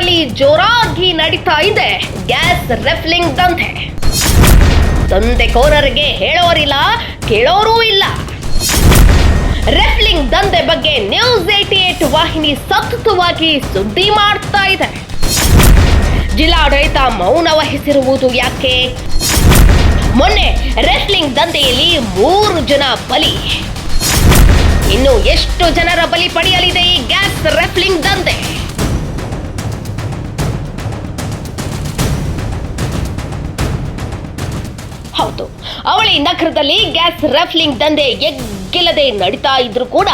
ಜಿಲ್ಲಾಡಳಿತದಲ್ಲಿ ಜೋರಾಗಿ ನಡೀತಾ ಇದೆ. ಗ್ಯಾಸ್ ರೆಫ್ಲಿಂಗ್ ದಂಧೆ. ಕೋರರಿಗೆ ಹೇಳೋರಿಲ್ಲ, ಕೇಳೋರೂ ಇಲ್ಲ. ರೆಫ್ಲಿಂಗ್ ದಂಧೆ ಬಗ್ಗೆ ನ್ಯೂಸ್ ಏಟಿ ಏಟ್ ವಾಹಿನಿ ಸತತವಾಗಿ ಸುದ್ದಿ ಮಾಡ್ತಾ ಇದೆ. ಜಿಲ್ಲಾಡಳಿತ ಮೌನ ವಹಿಸಿರುವುದು ಯಾಕೆ? ಮೊನ್ನೆ ರೆಸ್ಲಿಂಗ್ ದಂಧೆಯಲ್ಲಿ ಮೂರು ಜನ ಬಲಿ. ಇನ್ನು ಎಷ್ಟು ಜನರ ಬಲಿ ಪಡೆಯಲಿದೆ ಈ ಗ್ಯಾಸ್ ರೆಫ್ಲಿಂಗ್ ದಂಧೆ? ಹೌದು. ಅವಳಿ ನಗರದಲ್ಲಿ ಗ್ಯಾಸ್ ರಫ್ಲಿಂಗ್ ದಂಧೆ ಎಗ್ಗಿಲ್ಲದೆ ನಡೀತಾ ಇದ್ರು ಕೂಡ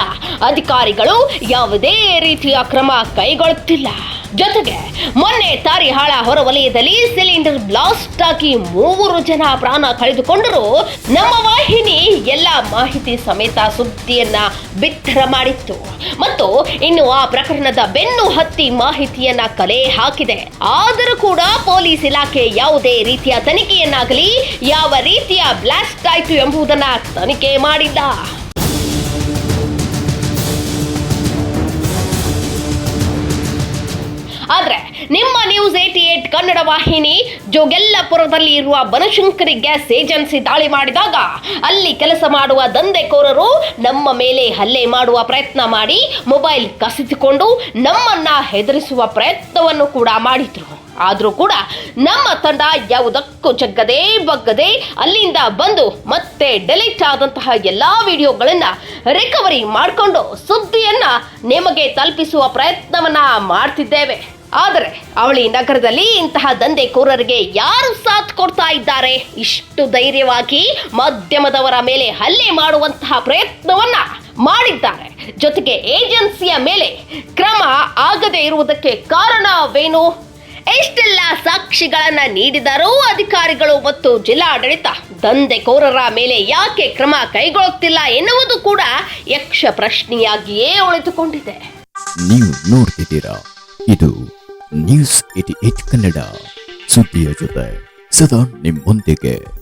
ಅಧಿಕಾರಿಗಳು ಯಾವುದೇ ರೀತಿಯ ಕ್ರಮ ಕೈಗೊಳ್ಳುತ್ತಿಲ್ಲ. ಜೊತೆಗೆ ಮೊನ್ನೆ ತಾರಿಹಾಳ ಹೊರವಲಯದಲ್ಲಿ ಸಿಲಿಂಡರ್ ಬ್ಲಾಸ್ಟ್ ಆಗಿ ಮೂವರು ಜನ ಪ್ರಾಣ ಕಳೆದುಕೊಂಡರು ನಮ್ಮ ವಾಹಿನಿ ಮಾಹಿತಿ ಸಮೇತ ಸುದ್ದಿಯನ್ನ ಬಿತ್ತರ ಮಾಡಿತ್ತು. ಮತ್ತು ಇನ್ನು ಆ ಪ್ರಕರಣದ ಬೆನ್ನು ಹತ್ತಿ ಮಾಹಿತಿಯನ್ನ ಕಲೆ ಹಾಕಿದೆ. ಆದರೂ ಕೂಡ ಪೊಲೀಸ್ ಇಲಾಖೆ ಯಾವುದೇ ರೀತಿಯ ತನಿಖೆಯನ್ನಾಗಲಿ ಯಾವ ರೀತಿಯ ಬ್ಲಾಸ್ಟ್ ಆಯಿತು ಎಂಬುದನ್ನ ತನಿಖೆ ಮಾಡಿಲ್ಲ. ಆದ್ರೆ ನಿಮ್ಮ ನ್ಯೂಸ್ ಏಟಿ ಏಟ್ ಕನ್ನಡ ವಾಹಿನಿ ಜೋಗೆಲ್ಲಪುರದಲ್ಲಿ ಇರುವ ಬನಶಂಕರಿ ಗ್ಯಾಸ್ ಏಜೆನ್ಸಿ ದಾಳಿ ಮಾಡಿದಾಗ ಅಲ್ಲಿ ಕೆಲಸ ಮಾಡುವ ದಂಧೆಕೋರರು ನಮ್ಮ ಮೇಲೆ ಹಲ್ಲೆ ಮಾಡುವ ಪ್ರಯತ್ನ ಮಾಡಿ ಮೊಬೈಲ್ ಕಸಿದುಕೊಂಡು ನಮ್ಮನ್ನ ಹೆದರಿಸುವ ಪ್ರಯತ್ನವನ್ನು ಕೂಡ ಮಾಡಿದ್ರು. ಆದರೂ ಕೂಡ ನಮ್ಮ ತಂಡ ಯಾವುದಕ್ಕೂ ಜಗ್ಗದೆ ಬಗ್ಗದೆ ಅಲ್ಲಿಂದ ಬಂದು ಮತ್ತೆ ಡೆಲೀಟ್ ಆದಂತಹ ಎಲ್ಲಾ ವಿಡಿಯೋಗಳನ್ನ ರಿಕವರಿ ಮಾಡಿಕೊಂಡು ಸುದ್ದಿಯನ್ನ ನಿಮಗೆ ತಲುಪಿಸುವ ಪ್ರಯತ್ನವನ್ನ ಮಾಡ್ತಿದ್ದೇವೆ. ಆದರೆ ಅವಳಿ ನಗರದಲ್ಲಿ ಇಂತಹ ದಂಧೆಕೋರರಿಗೆ ಯಾರು ಸಾಥ್ ಕೊಡ್ತಾ ಇದ್ದಾರೆ? ಇಷ್ಟು ಧೈರ್ಯವಾಗಿ ಮಾಧ್ಯಮದವರ ಮೇಲೆ ಹಲ್ಲೆ ಮಾಡುವಂತಹ ಪ್ರಯತ್ನವನ್ನ ಮಾಡಿದ್ದಾರೆ. ಜೊತೆಗೆ ಏಜೆನ್ಸಿಯ ಮೇಲೆ ಕ್ರಮ ಆಗದೆ ಇರುವುದಕ್ಕೆ ಕಾರಣವೇನು? ಎಷ್ಟೆಲ್ಲ ಸಾಕ್ಷಿಗಳನ್ನ ನೀಡಿದರೂ ಅಧಿಕಾರಿಗಳು ಮತ್ತು ಜಿಲ್ಲಾಡಳಿತ ದಂಧೆಕೋರರ ಮೇಲೆ ಯಾಕೆ ಕ್ರಮ ಕೈಗೊಳ್ಳುತ್ತಿಲ್ಲ ಎನ್ನುವುದು ಕೂಡ ಯಕ್ಷ ಪ್ರಶ್ನೆಯಾಗಿಯೇ ಉಳಿದುಕೊಂಡಿದೆ. ನೀವು ನೋಡ್ತಿದ್ದೀರಾ? ಇದು ನ್ಯೂಸ್ ಏಟ್ ಕನ್ನಡ. ಸುದ್ದಿಯ ಜೊತೆ ಸದಾ ನಿಮ್ಮೊಂದಿಗೆ.